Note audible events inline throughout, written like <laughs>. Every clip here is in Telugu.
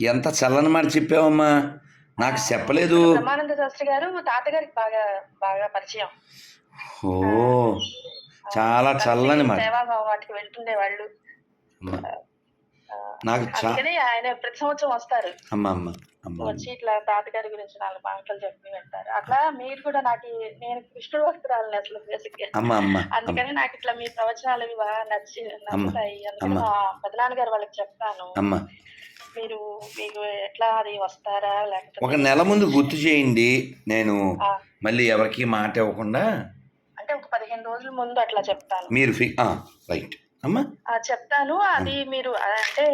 ఎంత చల్లని మాట చెప్పావమ్మా? నాకు చెప్పలేదు. బ్రహ్మానంద శాస్త్రి గారు తాతగారికి బాగా బాగా పరిచయం. ఓ చాలా చల్లని మాట. వాటికి వెళ్తుండే వాళ్ళు. నాకు ఆయన ప్రతి సంవత్సరం వస్తారు. అమ్మ అమ్మ అమ్మ వచ్చి ఇట్లా తాతగారి గురించి నాలుగు మాటలు చెప్పి వెళ్తారు. అట్లా మీరు కూడా నాకు నేను కృష్ణుడు భక్తురాలని అసలు బేసిక్ అందుకని నాకు ఇట్లా మీ ప్రవచనాలు ఇవి బాగా నచ్చి నచ్చుతాయి. అందుకని. మా పెదనాన్న గారు వాళ్ళకి చెప్తాను. అమ్మ. మీరు మీకు ఎట్లా అది వస్తారా? ఒక లేకపోతే నెల ముందు గుర్తు చేయండి. నేను మళ్ళీ ఎవరికి మాట ఇవ్వకుండా అంటే ఒక పదిహేను రోజుల ముందు అట్లా చెప్తాను. మీరు రైట్. అమ్మా? చెప్తాను. అది మీరు అంటే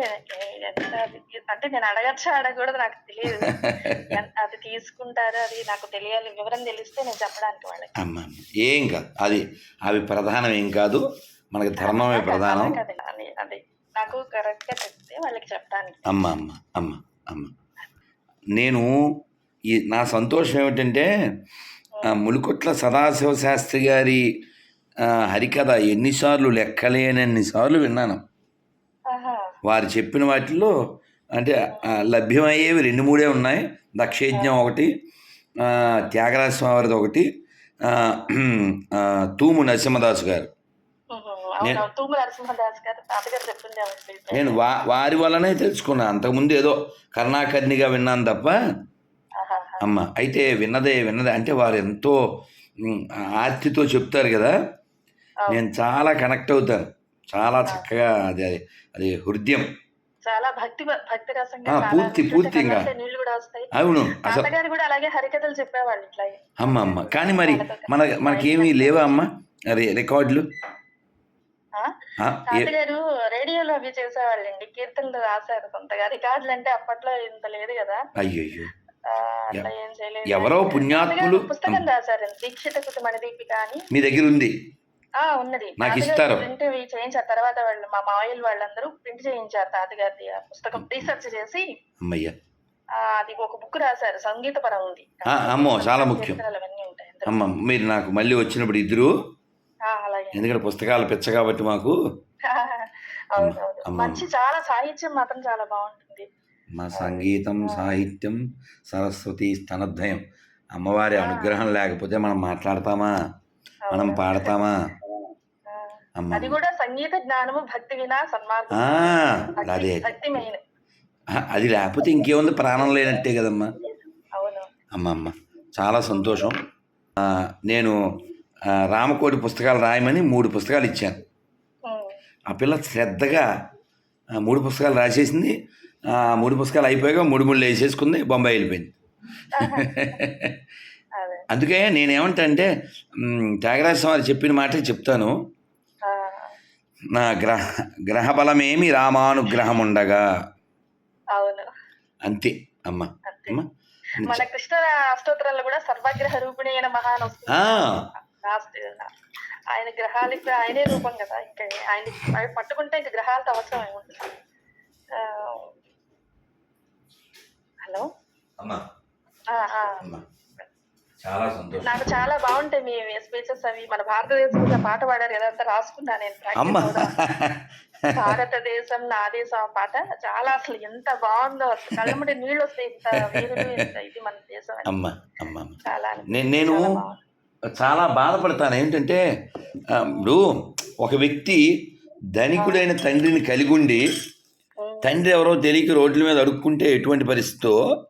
ఎంత అంటే నేను అడగచ్చా అడగకూడదు నాకు తెలియదు. <laughs> అది తీసుకుంటారు అది నాకు తెలియాలి. వివరం తెలిస్తే నేను చెప్పడానికి వాళ్ళకి. అమ్మ. ఏం కాదు. అది అవి ప్రధానం ఏం కాదు. మనకి ధర్మమే ప్రధానం. అది. నాకు కరెక్ట్గా చెప్తే వాళ్ళకి చెప్పడానికి అమ్మ అమ్మ అమ్మ అమ్మ. నేను ఈ నా సంతోషం ఏమిటంటే ములుకొట్ల సదాశివ శాస్త్రి గారి హరికథ ఎన్నిసార్లు లెక్కలేనన్ని సార్లు విన్నాను. వారు చెప్పిన వాటిల్లో అంటే లభ్యమయ్యేవి రెండు మూడే ఉన్నాయి. దక్షయజ్ఞం ఒకటి ఆ, త్యాగరాజ స్వామివారిది ఒకటి తూము నరసింహదాసు గారు. నేను వా వారి వల్లనే తెలుసుకున్నాను అంతకుముందు ఏదో కర్ణాకర్ణిగా విన్నాను తప్ప. అమ్మ అయితే విన్నదే విన్నదే. అంటే వారు ఎంతో ఆర్తితో చెప్తారు కదా. నేను చాలా కనెక్ట్ అవుతాను. చాలా చక్కగా అది అది అది హృదయం. చాలా భక్తి రసంగా పూర్తి, ఇంకా. అవును అసలు తాతగారు కూడా అలాగే హరికథలు చెప్పేవాళ్ళు ఇట్లా అమ్మ అమ్మ కానీ మరి మన మనకేమీ లేవా అమ్మ? అరే రికార్డులు? తాతగారు రేడియోలో అవి చేసేవాళ్ళండి. కీర్తనలు రాశారు కొంతగా రికార్డులు అంటే అప్పట్లో ఇంత లేదు కదా. చేయలేదు. ఎవరో పుణ్యాత్ములు తాతగారు పుస్తకం రాశారు దీక్షిత కృతి మణిదీపిక అని మీ దగ్గర ఉంది ఆ ఉన్నది. నాకు ఇస్తారు. ప్రింట్ చేయించారు. తర్వాత వాళ్ళు మా మావయ్యలు వాళ్ళందరూ ప్రింట్ చేయించారు తాతగారిది ఆ పుస్తకం. రీసెర్చ్ చేసి అమ్మయ్య. అది ఒక బుక్ రాశారు. సంగీత పరం ఉంది అమ్మో, చాలా ముఖ్యం. అమ్మ మీరు నాకు మళ్ళీ వచ్చినప్పుడు ఇద్దరు అలాగే. ఎందుకంటే పుస్తకాలు పిచ్చ కాబట్టి మాకు. <laughs> మంచి చాలా సాహిత్యం మాత్రం చాలా బాగుంటుంది. మా సంగీతం సాహిత్యం సరస్వతి స్తనద్వయం అమ్మవారి అనుగ్రహం లేకపోతే మనం మాట్లాడతామా? మనం పాడతామా? అది కూడా సంగీత జ్ఞానము భక్తి వినా సన్మార్గం. అదే. భక్తి మెయిన్. ఆ, అది లేకపోతే ఇంకేముంది? ప్రాణం లేనట్టే కదమ్మా. అవును. అమ్మ అమ్మ చాలా సంతోషం. నేను రామకోటి పుస్తకాలు రాయమని మూడు పుస్తకాలు ఇచ్చాను. ఆ పిల్ల శ్రద్ధగా మూడు పుస్తకాలు రాసేసింది. మూడు పుస్తకాలు అయిపోయాక మూడు ముళ్ళు వేసేసుకుంది బొంబాయి వెళ్ళిపోయింది. <laughs> అదే. అందుకే నేనేమంటా అంటే మ్, త్యాగరాజ స్వామి చెప్పిన మాటే చెప్తాను. నా గ్రహ గ్రహ బలమేమి రామానుగ్రహం ఉండగా అవును. అంతే అమ్మ. అమ్మ. మన కృష్ణ అష్టోత్తరాల్లో కూడా సర్వగ్రహ రూపిణి అయిన మహాన్ ఆయన గ్రహాలకి ఆయనే రూపం కదా. ఇంకా ఆయన అవి పట్టుకుంటే ఇంకా గ్రహాలతో అవసరం ఏముంటుంది హలో? నాకు చాలా బాగుంటాయి మీ స్పీచెస్ అవి. మన భారతదేశం గురించి పాట పాడారు కదా అంతా రాసుకున్నా నేను. భారతదేశం నా దేశం పాట. చాలా అసలు ఎంత బాగుందో. అసలు కళ్ళమ్మటి నీళ్ళు వస్తాయి ఇంత ఇది మన దేశం చాలా నేను చాలా బాధపడతాను. ఏంటంటే ఆ, ఇప్పుడు ఒక వ్యక్తి ధనికుడైన తండ్రిని కలిగి ఉండి తండ్రి ఎవరో తెలియక రోడ్ల మీద అడుక్కుంటే ఎటువంటి పరిస్థితో.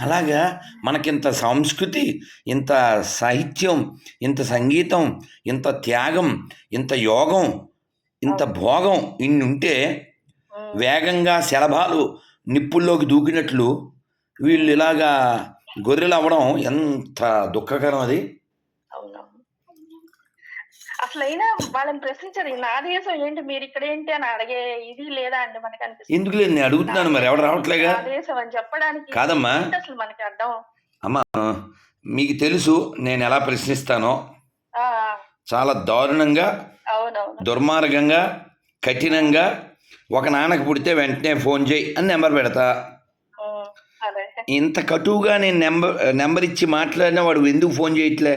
అలాగా మనకింత సంస్కృతి ఇంత సాహిత్యం ఇంత సంగీతం ఇంత త్యాగం ఇంత యోగం ఇంత భోగం ఇన్ని ఉంటే వేగంగా శలభాలు నిప్పుల్లోకి దూకినట్లు వీళ్ళు ఇలాగా గొర్రెలు అవ్వడం ఎంత దుఃఖకరం అది. అసలు అయినా వాళ్ళని ప్రశ్నించారు నా దేశం ఏంటి? మీరు ఇక్కడ ఏంటి? అని అడిగే ఇది లేదా అండి మనకి అనిపిస్తుంది. ఎందుకు లేదు? నేను అడుగుతున్నాను మరి. ఎవడు రావట్లేగా? నా దేశం అని చెప్పడానికి కాదమ్మా. ఏంటి అసలు మనకి అర్థం? అమ్మ మీకు తెలుసు నేను ఎలా ప్రశ్నిస్తానో. ఆ, చాలా దారుణంగా అవునవును. దుర్మార్గంగా కఠినంగా ఒక నాన్నకు పుడితే వెంటనే ఫోన్ చేయి అని నెంబర్ పెడతా. ఉమ్, అదే. ఇంత కటువుగా నేను నెంబర్ నెంబర్ ఇచ్చి మాట్లాడినా వాడు ఎందుకు ఫోన్ చేయట్లే?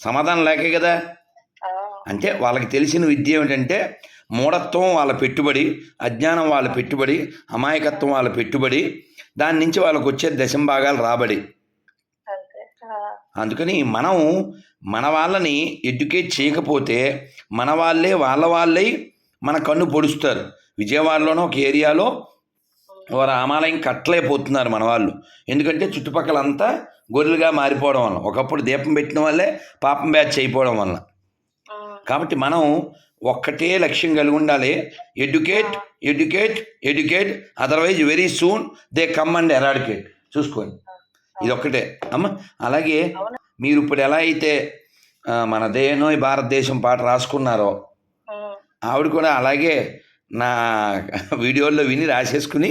సమాధానం లేకే కదా? అంటే వాళ్ళకి తెలిసిన విద్య ఏమిటంటే మూఢత్వం వాళ్ళ పెట్టుబడి అజ్ఞానం వాళ్ళ పెట్టుబడి అమాయకత్వం వాళ్ళ పెట్టుబడి దాని నుంచి వాళ్ళకు వచ్చే దశం భాగాలు రాబడి. అందుకని మనం మన వాళ్ళని ఎడ్యుకేట్ చేయకపోతే మన వాళ్ళే వాళ్ళ వాళ్ళే మన కన్ను పొడుస్తారు. విజయవాడలోనో ఒక ఏరియాలో ఓ రామాలయం కట్టలేకపోతున్నారు మన వాళ్ళు. ఎందుకంటే చుట్టుపక్కల అంతా గొర్రెలుగా మారిపోవడం వల్ల ఒకప్పుడు దీపం పెట్టిన వాళ్ళే పాపం బ్యాచ్ అయిపోవడం వల్ల కాబట్టి మనం ఒక్కటే లక్ష్యం కలిగి ఉండాలి. Educate educate educate otherwise very soon they come and eradicate చూసుకోండి. ఇది ఒక్కటే అమ్మ అలాగే మీరు ఇప్పుడు ఎలా అయితే మన దేనో భారతదేశం పాట రాసుకున్నారో ఆవిడ కూడా అలాగే నా <laughs> వీడియోల్లో విని రాసేసుకుని.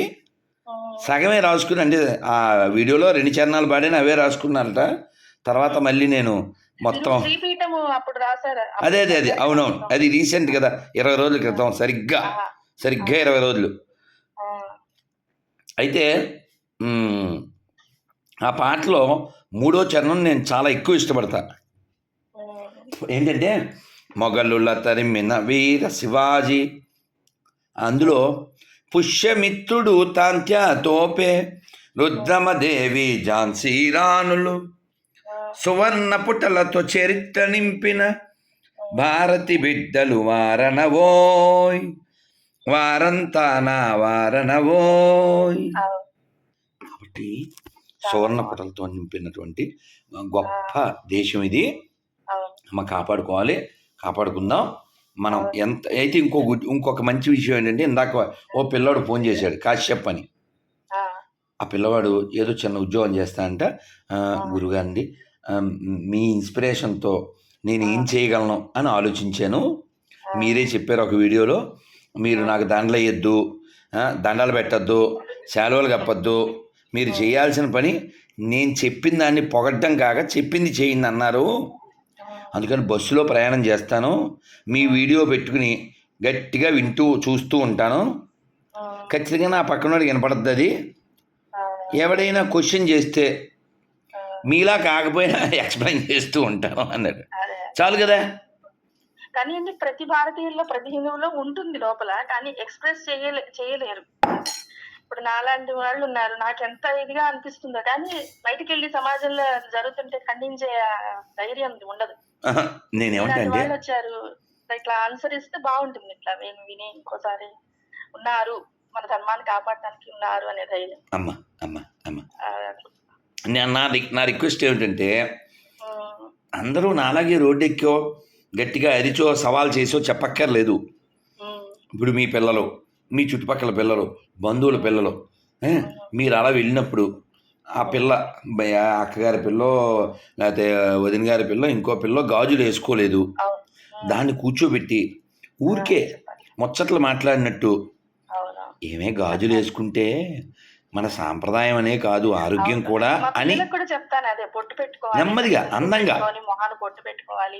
సగమే రాసుకుని అంటే ఆ వీడియోలో రెండు చరణాలు పాడిన అవే రాసుకున్నారట. తర్వాత మళ్ళీ నేను మొత్తం అదే అదే అదే. అవునవును. అది రీసెంట్ కదా. ఇరవై రోజుల క్రితం సరిగ్గా. సరిగ్గా ఇరవై రోజులు. అయితే ఆ పాటలో మూడో చరణం నేను చాలా ఎక్కువ ఇష్టపడతా. ఏంటంటే మొగలుల తరిమిన వీర శివాజీ. అందులో పుష్యమిత్రుడు తాంత్య తోపే రుద్రమదేవి సువర్ణ పుటలతో చరిత్ర నింపిన భారతి బిడ్డలు వారణవోయ్ వారంతా నా వారణవోయ్ కాబట్టి సువర్ణ పుటలతో నింపినటువంటి గొప్ప దేశం ఇది. మనం కాపాడుకోవాలి. కాపాడుకుందాం. మనం ఎంత అయితే ఇంకో ఇంకొక మంచి విషయం ఏంటంటే ఇందాక ఓ పిల్లాడు ఫోన్ చేశాడు కాశ్యప్ అని. ఆ, పిల్లవాడు ఏదో చిన్న ఉద్యోగం చేస్తానంట ఆ, గురుగారండి మీ ఇన్స్పిరేషన్తో నేను ఏం చేయగలను అని ఆలోచించాను. మీరే చెప్పారు ఒక వీడియోలో మీరు నాకు దండలు వేయద్దు దండలు పెట్టద్దు శాలువలు కప్పద్దు మీరు చేయాల్సిన పని నేను చెప్పిన దాన్ని పొగడ్డం కాక చెప్పింది చేయండి అన్నారు. అందుకని బస్సులో ప్రయాణం చేస్తాను. మీ వీడియో పెట్టుకుని గట్టిగా వింటూ చూస్తూ ఉంటాను. ఖచ్చితంగా నా పక్కన వినపడుతుంది అది. ఎవడైనా క్వశ్చన్ చేస్తే మీలా కాకపోయినా <laughs> ఎక్స్ప్లెయిన్ చేస్తూ ఉంటాను అన్నాడు. చాలు కదా. కానీ ప్రతి భారతీయుల్లో ప్రతి హిందువులో ఉంటుంది లోపల కానీ ఎక్స్ప్రెస్ చేయలే చేయలేరు. ఇప్పుడు నాలాంటి వాళ్ళు ఉన్నారు నాకు ఎంత ఇదిగా అనిపిస్తుందో. కానీ బయటికి వెళ్ళి సమాజంలో జరుగుతుంటే ఖండించే ధైర్యం ఉండదు. నేనేమంటా వాళ్ళు వచ్చారు ఇట్లా ఆన్సర్ ఇస్తే బాగుంటుంది. ఇట్లా నేను విని ఇంకోసారి ఉన్నారు. మన ధర్మాన్ని కాపాడటానికి ఉన్నారు అనే ధైర్యం. అమ్మ అమ్మ అమ్మ. నా నా రిక్వెస్ట్ ఏమిటంటే అందరూ నాలాగే రోడ్డు ఎక్కో గట్టిగా అరిచో సవాల్ చేసో చెప్పక్కర్లేదు. ఇప్పుడు మీ పిల్లలు. మీ చుట్టుపక్కల పిల్లలు బంధువుల పిల్లలు మీరు అలా వెళ్ళినప్పుడు ఆ పిల్ల అక్కగారి పిల్ల లేకపోతే వదిన గారి పిల్ల ఇంకో పిల్ల గాజులు వేసుకోలేదు. దాన్ని కూర్చోబెట్టి ఊరికే. ముచ్చట్లు మాట్లాడినట్టు. ఏమే గాజులు వేసుకుంటే మన సాంప్రదాయం అనే కాదు ఆరోగ్యం కూడా అని చెప్తాను అదే పొట్టు పెట్టుకోవాలి నెమ్మదిగా, అందంగా. మొహాన్ని పొట్టు పెట్టుకోవాలి.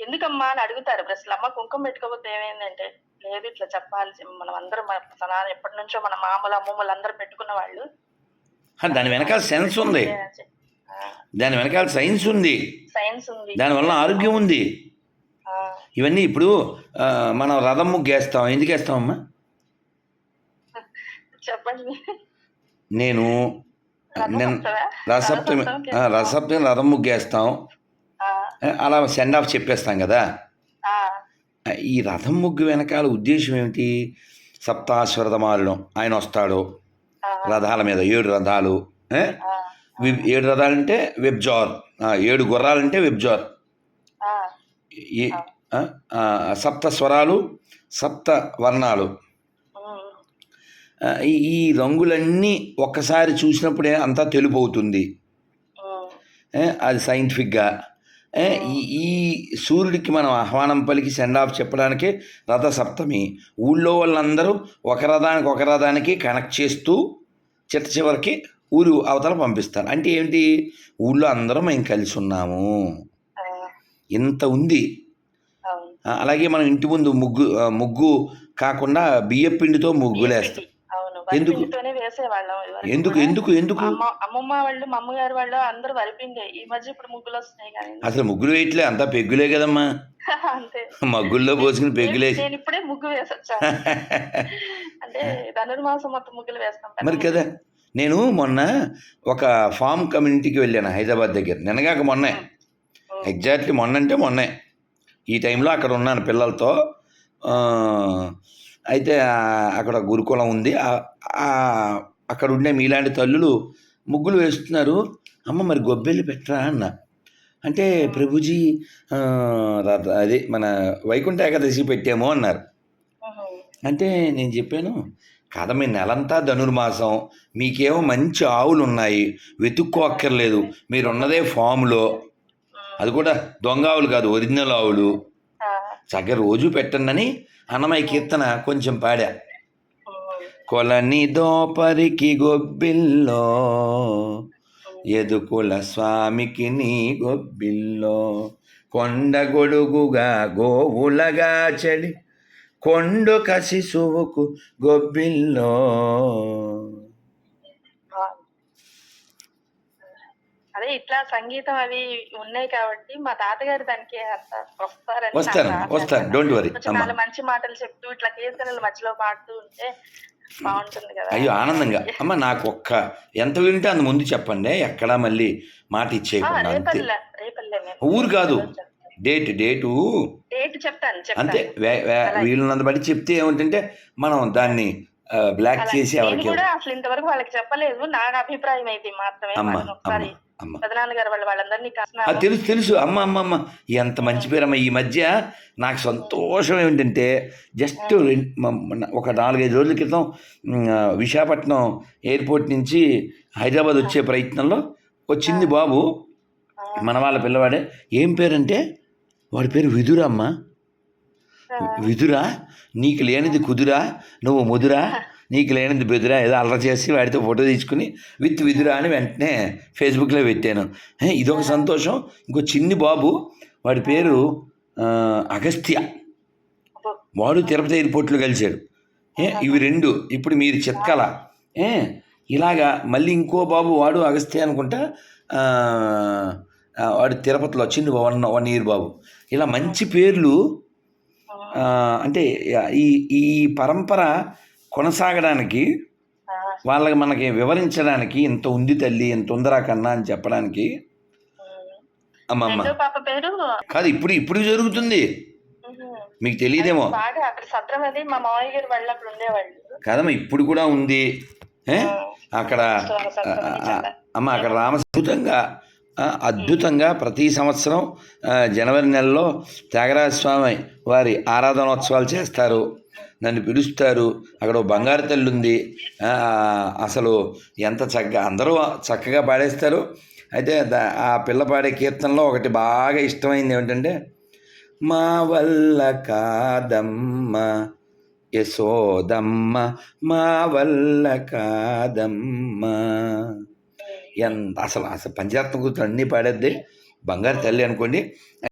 ఎందుకమ్మా అని అడుగుతారు ప్రశ్నలు. అమ్మ కుంకుమ పెట్టుకోకపోతే ఏమైందంటే లేదు ఇట్లా చెప్పాలి మనం అందరం మన ఎప్పటి నుంచో మన మామూలు అమ్మమ్మలు అందరూ పెట్టుకున్న వాళ్ళు. దాని వెనకాల సెన్స్ ఉంది. దాని వెనకాల సైన్స్ ఉంది. సైన్స్ ఉంది. దానివల్ల ఆరోగ్యం ఉంది. ఇవన్నీ ఇప్పుడు మనం రథం ముగ్గేస్తాం. ఎందుకు వేస్తామమ్మా చెప్పండి. నేను నేను? రసప్తమి రసప్తమి రథం ముగ్గేస్తాం. అలా సెండ్ ఆఫ్ చెప్పేస్తాం కదా. ఈ రథం ముగ్గు వెనకాల ఉద్దేశం ఏమిటి? సప్తాశ్వరథమాలడం ఆయన వస్తాడు. రథాల మీద ఏడు రథాలు ఏడు రథాలంటే వెబ్జార్. ఏడు గుర్రాలంటే వెబ్జార్. సప్త స్వరాలు సప్త వర్ణాలు. ఈ రంగులన్నీ ఒక్కసారి చూసినప్పుడే అంతా తెలుపు అవుతుంది. అది సైంటిఫిక్గా. ఈ ఈ సూర్యుడికి మనం ఆహ్వానం పలికి సెండ్ ఆఫ్ చెప్పడానికి రథ సప్తమి ఊళ్ళో వాళ్ళందరూ ఒక రథానికి ఒక రథానికి కనెక్ట్ చేస్తూ చిట్ట చివరికి ఊరు అవతల పంపిస్తారు. అంటే ఏంటి? ఊళ్ళో అందరం మేము కలిసి ఉన్నాము. ఇంత ఉంది. అలాగే మనం ఇంటి ముందు ముగ్గు ముగ్గు కాకుండా బియ్య పిండితో ముగ్గులేస్తాం. ఎందుకు? ఇదివరకు ఎందుకు. ఎందుకు? ఎందుకు? అమ్మ అమ్మమ్మ వాళ్ళు మా అమ్మగారు వాళ్ళు అందరూ వరిపిండే. ఈ మధ్య ఇప్పుడు ముగ్గులు వస్తున్నాయి కానీ. అసలు ముగ్గులు వేయట్లే అంతా పెగ్గులే కదమ్మా. <laughs> మగ్గుల్లో పోసుకుని పెగ్గులేసి నేను ఇప్పుడే ముగ్గు వేసొచ్చాను <laughs> అంటే ధనుర్మాసం మొత్తం ముగ్గులు వేస్తాం మరి కదా. నేను మొన్న ఒక ఫామ్ కమ్యూనిటీకి వెళ్ళాను హైదరాబాద్ దగ్గర. నిన్నగాక మొన్నే. ఎగ్జాక్ట్లీ మొన్న అంటే మొన్నే. ఈ టైంలో అక్కడ ఉన్నాను పిల్లలతో. అయితే అక్కడ గురుకులం ఉంది. అక్కడ ఉండే మీలాంటి తల్లులు ముగ్గులు వేస్తున్నారు. అమ్మ మరి గొబ్బెలు పెట్టరా? అన్న. అంటే ప్రభుజీ అదే మన వైకుంఠ ఏకాదశి పెట్టాము అన్నారు. అంటే నేను చెప్పాను కదా మీ నెలంతా ధనుర్మాసం. మీకేమో మంచి ఆవులు ఉన్నాయి వెతుక్కోక్కర్లేదు. మీరున్నదే ఫామ్లో. అది కూడా దొంగ ఆవులు కాదు ఒరిజినల్ ఆవులు. చక్కగా రోజు పెట్టండి అన్నమయ్య కీర్తన కొంచెం పాడా. కొలని దోపరికి గొబ్బిల్లో ఎదుకుల స్వామికి నీ గొబ్బిల్లో కొండ గొడుగుగా గోవులగా చెడి కొండు కసిసువుకు గొబ్బిల్లో అదే ఇట్లా సంగీతం అవి ఉన్నాయి కాబట్టి మా తాతగారు దానికి వస్తారని వస్తారు అన్నమాట. డోంట్ వరీ నాలుగు మంచి మాటలు చెప్తూ ఇట్లా కీర్తనలు మధ్యలో పాడుతూ ఉంటే బాగుంటుంది కదా. అయ్యో ఆనందంగా. అమ్మ నాకు ఒక్క ఎంత వింటే అంత ముందు చెప్పండి. ఎక్కడా మళ్ళీ మాట ఇచ్చేయకుండా అంతే. ఊరు కాదు. డేట్ డేటు డేట్ చెప్తాను అంతే. చెప్తాను వే- వే- వీలున్నంత బట్టి చెప్తే ఏమిటంటే మనం దాన్ని బ్లాక్. చేసి ఎవరికి కూడా అసలు ఇంతవరకు వాళ్ళకి చెప్పలేదు. నా అభిప్రాయం అయితే మాత్రమే. ఒకసారి అమ్మ. వాళ్ళు వాళ్ళందరినీ తెలుసు తెలుసు. అమ్మ అమ్మ అమ్మ. ఎంత మంచి పేరమ్మ ఈ మధ్య. నాకు సంతోషం ఏమిటంటే జస్ట్ ఒక నాలుగైదు రోజుల క్రితం విశాఖపట్నం ఎయిర్పోర్ట్ నుంచి హైదరాబాద్ వచ్చే ప్రయత్నంలో వచ్చింది బాబు మన వాళ్ళ పిల్లవాడే ఏం పేరంటే వాడి పేరు విదురమ్మ. విదురా నీకు లేనిది కుదురా నువ్వు ముదురా <laughs> నీకు లేనిది బెదురా ఏదో అల్లరి చేసి వాడితో ఫోటో తీసుకుని విత్ విదురా అని వెంటనే ఫేస్బుక్లో పెట్టాను. ఇదొక సంతోషం. ఇంకో చిన్ని బాబు వాడి పేరు అగస్త్య. వాడు తిరుపతి ఎయిర్పోర్ట్లో కలిశాడు. ఏ ఇవి రెండు. ఇప్పుడు మీరు చిత్కల ఏ ఇలాగా మళ్ళీ ఇంకో బాబు వాడు అగస్త్య అనుకుంటా వాడు తిరుపతిలో చిన్న వన్ వన్ ఇయర్ బాబు. ఇలా మంచి పేర్లు అంటే ఈ ఈ పరంపర కొనసాగడానికి వాళ్ళకి మనకి వివరించడానికి ఇంత ఉంది తల్లి ఇంత ఉందరా కన్నా అని చెప్పడానికి అమ్మమ్మ. కాదు ఇప్పుడు ఇప్పుడు జరుగుతుంది. మీకు తెలియదేమో కాదమ్మా ఇప్పుడు కూడా ఉంది? అక్కడ. అమ్మ అక్కడ రామ అద్భుతంగా ప్రతి సంవత్సరం జనవరి నెలలో త్యాగరాజ స్వామి వారి ఆరాధనోత్సవాలు చేస్తారు. నన్ను పిలుస్తారు. అక్కడ బంగారు తల్లి ఉంది. అసలు ఎంత చక్కగా అందరూ చక్కగా పాడేస్తారు. అయితే ఆ పిల్ల పాడే కీర్తనలో ఒకటి బాగా ఇష్టమైంది ఏమిటంటే మా వల్ల కాదమ్మ యశోదమ్మ మా వల్ల కాదమ్మ. ఎంత అసలు అసలు పంచాత్మ కూతురు అన్నీ పాడేద్ది. బంగారు తల్లి అనుకోండి.